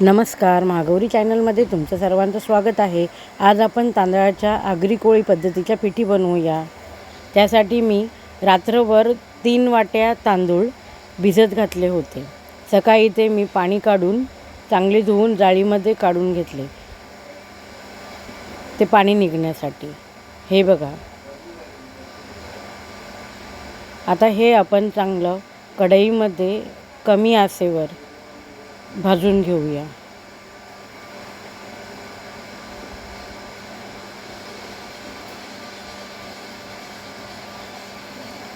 नमस्कार मागवरी चॅनलमध्ये तुमचं सर्वांचं स्वागत आहे. आज आपण तांदळाच्या आगरी कोळी पद्धतीच्या पिठी बनवूया. त्यासाठी मी रात्रभर तीन वाट्या तांदूळ भिजत घातले होते. सकाळी ते मी पाणी काढून चांगले धुवून जाळीमध्ये काढून घेतले. ते पाणी निघण्यासाठी. हे बघा. आता हे आपण चांगलं कढईमध्ये कमी आसेवर भाजून घेऊया.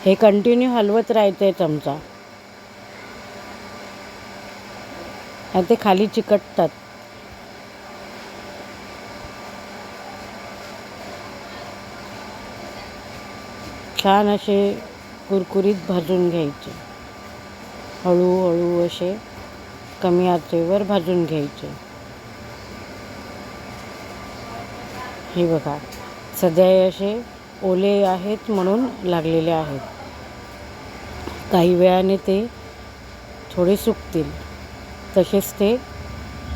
हे कंटिन्यू हलवत राहायचं आहे चमचा. आणि ते खाली चिकटतात. छान असे कुरकुरीत भाजून घ्यायचे. हळूहळू असे कमी आचेवर भाजून घ्यायचे. हे बघा सध्या असे ओले आहेत म्हणून लागलेले आहेत. काही वेळाने ते थोडे सुकतील. तसेच ते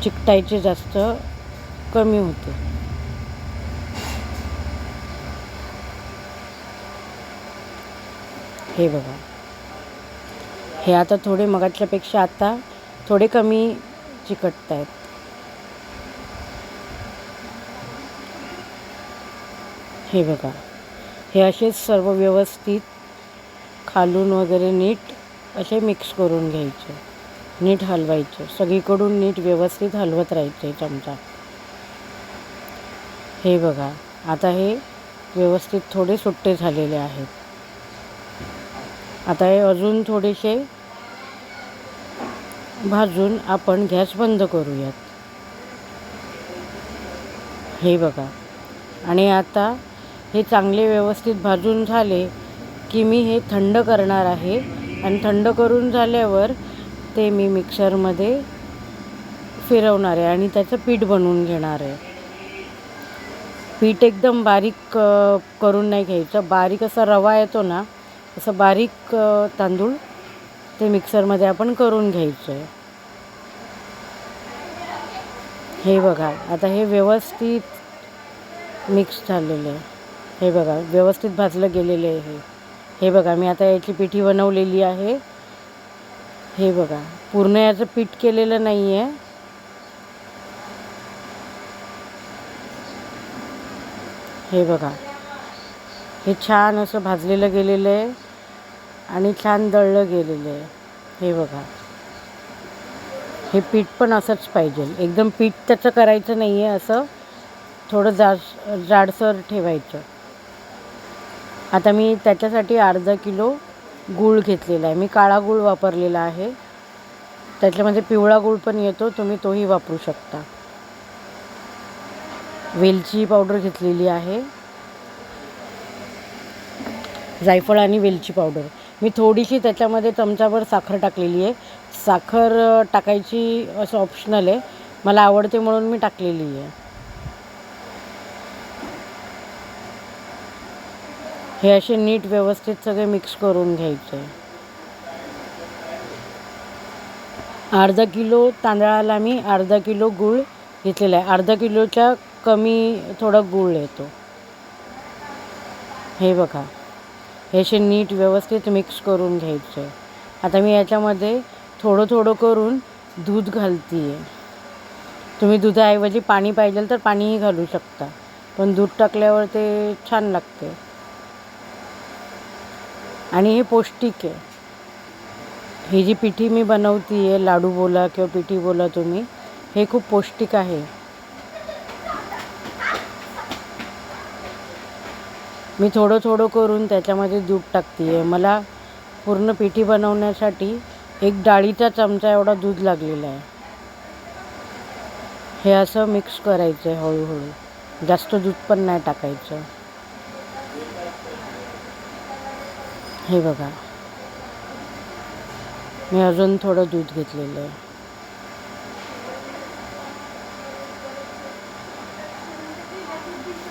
चिकटायचे जास्त कमी होते. हे बघा. हे आता थोडे मगाच्यापेक्षा आता थोडे कमी चिकटत आहेत हे बघा. हे असेच सर्व व्यवस्थित खालून वगैरे नीट असे मिक्स करून घ्यायचे. नीट हलवायचे. सगळीकडून नीट व्यवस्थित हलवत राहायचे चमचा. हे बघा. आता हे व्यवस्थित थोडे सुट्टे झालेले आहेत. आता हे अजून थोडेसे भाजून आपण गॅस बंद करूयात. हे बघा. आणि आता हे चांगले व्यवस्थित भाजून झाले की मी हे थंड करणार आहे. आणि थंड करून झाल्यावर ते मी मिक्सरमध्ये फिरवणार आहे आणि त्याचं पीठ बनवून घेणार आहे. पीठ एकदम बारीक करून नाही घ्यायचं. बारीक असा रवा येतो ना असं बारीक तांदूळ ते मिक्सरमध्ये आपण करून घ्यायचं आहे हे बघा आता हे व्यवस्थित मिक्स झालेलं आहे. हे बघा व्यवस्थित भाजलं गेलेलं आहे हे. हे बघा मी आता याची पिठी बनवलेली आहे. हे बघा पूर्ण याचं पीठ केलेलं नाही आहे हे बघा हे छान असं भाजलेलं गेलेलं आहे. आणि छान दळलं गेलेलं आहे. हे बघा. हे पीठ पण असंच पाहिजे. एकदम पीठ त्याचं करायचं नाही आहे असं. थोडं जाड जाडसर ठेवायचं. आता मी त्याच्यासाठी अर्धा किलो गूळ घेतलेला आहे. मी काळा गूळ वापरलेला आहे. त्याच्यामध्ये पिवळा गूळ पण येतो. तुम्ही तोही वापरू शकता. वेलची पावडर घेतलेली आहे. जायफळ आणि वेलची पावडर. मी थोडीशी त्याच्यामध्ये चमचाभर साखर टाकलेली आहे. साखर टाकायची असं ऑप्शनल आहे. मला आवडते म्हणून मी टाकलेली आहे. हे असे नीट व्यवस्थित सगळे मिक्स करून घ्यायचे. अर्धा किलो तांदळाला मी अर्धा किलो गूळ घेतलेला आहे. अर्धा किलोच्या कमी थोडा गूळ येतो हे बघा. हे असे नीट व्यवस्थित मिक्स करून घ्यायचं. आहे आता मी याच्यामध्ये थोडं थोडं करून दूध घालते आहे तुम्ही दुधाऐवजी पाणी पाहिजे तर पाणीही घालू शकता पण दूध टाकल्यावर ते छान लागते. आणि हे पौष्टिक आहे. ही जी पिठी मी बनवते आहे लाडू बोला किंवा पिठी बोला तुम्ही हे खूप पौष्टिक आहे. मी थोडं थोडं करून त्याच्यामध्ये दूध टाकते आहे मला पूर्ण पिठी बनवण्यासाठी एक डाळीचा चमचा एवढा दूध लागलेला आहे. हे असं मिक्स करायचं आहे हळूहळू. जास्त दूध पण नाही टाकायचं. हे बघा. मी अजून थोडं दूध घेतलेलं आहे.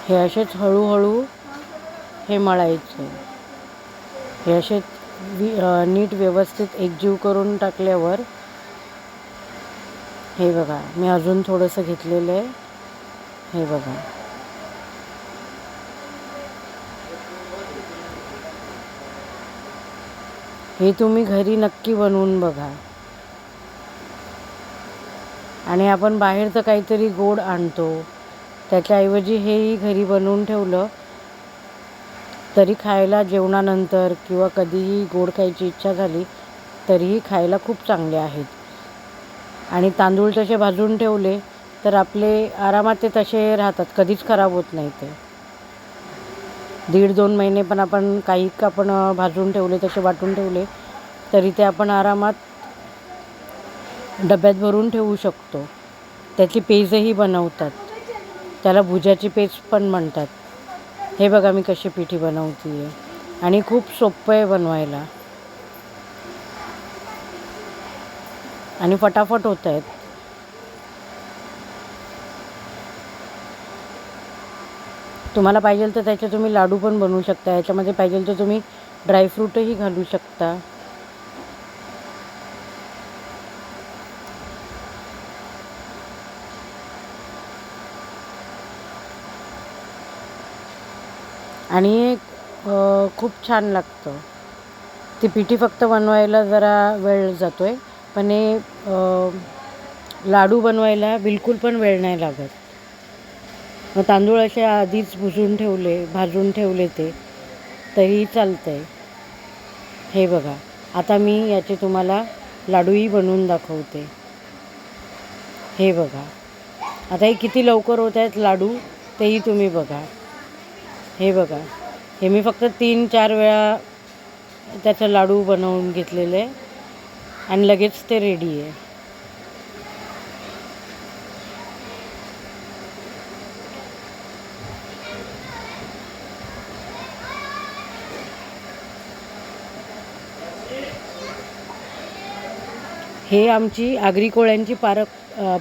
हे असेच हळूहळू हे मळायचे. हे असे वि नीट व्यवस्थित एकजीव करून टाकल्यावर हे बघा मी अजून थोडंसं घेतलेलं आहे. हे बघा. हे तुम्ही घरी नक्की बनवून बघा. आणि आपण बाहेर तर काहीतरी गोड आणतो. त्याच्याऐवजी हेही घरी बनवून ठेवलं तरी खायला जेवणानंतर किंवा कधीही गोड खायची इच्छा झाली तरीही खायला खूप चांगले आहेत. आणि तांदूळ तसे भाजून ठेवले तर आपले आरामात ते तसे राहतात. कधीच खराब होत नाही ते. दीड दोन महिने पण आपण काही आपण भाजून ठेवले तसे वाटून ठेवले तरी ते आपण आरामात डब्यात भरून ठेवू शकतो. त्याची पेजही बनवतात. त्याला भुज्याची पेज पण म्हणतात. हे बघा मी कशी पिठी बनवते आहे आणि खूप सोपं आहे बनवायला. आणि फटाफट होत आहेत तुम्हाला पाहिजे तर त्याचे तुम्ही लाडू पण बनवू शकता. याच्यामध्ये पाहिजे तर तुम्ही ड्रायफ्रूटही घालू शकता. आणि खूप छान लागतं. ती पिठी फक्त बनवायला जरा वेळ जातो आहे पण हे लाडू बनवायला बिलकुल पण वेळ नाही लागत. मग तांदूळ असे आधीच भुजून ठेवले भाजून ठेवले ते तरी चालतं आहे हे बघा आता मी याचे तुम्हाला लाडूही बनवून दाखवते. हे बघा. आता हे किती लवकर होत आहेत लाडू तेही तुम्ही बघा. हे बघा. हे मी फक्त तीन चार वेळा त्याचा लाडू बनवून घेतलेले आहे आणि लगेच ते रेडी आहे. हे आमची आगरी कोळ्यांची पार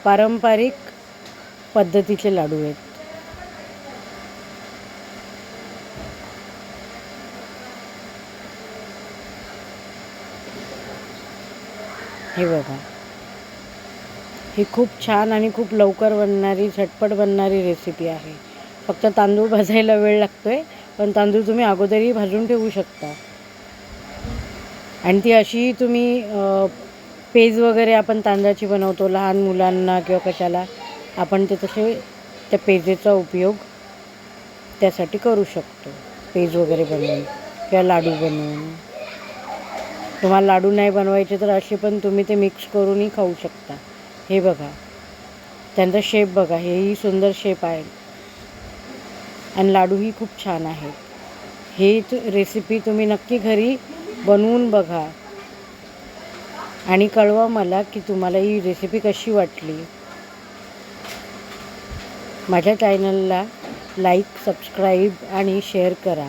पारंपरिक पद्धतीचे लाडू आहेत. हे बघा. ही खूप छान आणि खूप लवकर बनणारी झटपट बनणारी रेसिपी आहे. फक्त तांदूळ भाजायला वेळ लागतो आहे पण तांदूळ तुम्ही अगोदरही भाजून ठेवू शकता. आणि ती अशी तुम्ही पेज वगैरे आपण तांदळाची बनवतो लहान मुलांना किंवा कशाला आपण ते तसे त्या पेजेचा उपयोग त्यासाठी करू शकतो. पेज वगैरे बनवून किंवा लाडू बनवून. तुम्हाला लाडू नाही बनवायचे तर असे पण तुम्ही ते मिक्स करूनही खाऊ शकता. हे बघा. त्यांचा शेप बघा. हेही सुंदर शेप आहे. आणि लाडूही खूप छान आहेत हे रेसिपी तुम्ही नक्की घरी बनवून बघा. आणि कळवा मला की तुम्हाला ही रेसिपी कशी वाटली. माझ्या चॅनलला लाईक सबस्क्राईब आणि शेअर करा.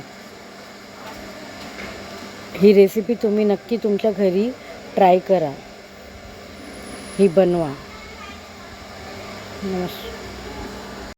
ही रेसिपी तुम्ही नक्की तुमच्या घरी ट्राय करा. ही बनवा. नमस्कार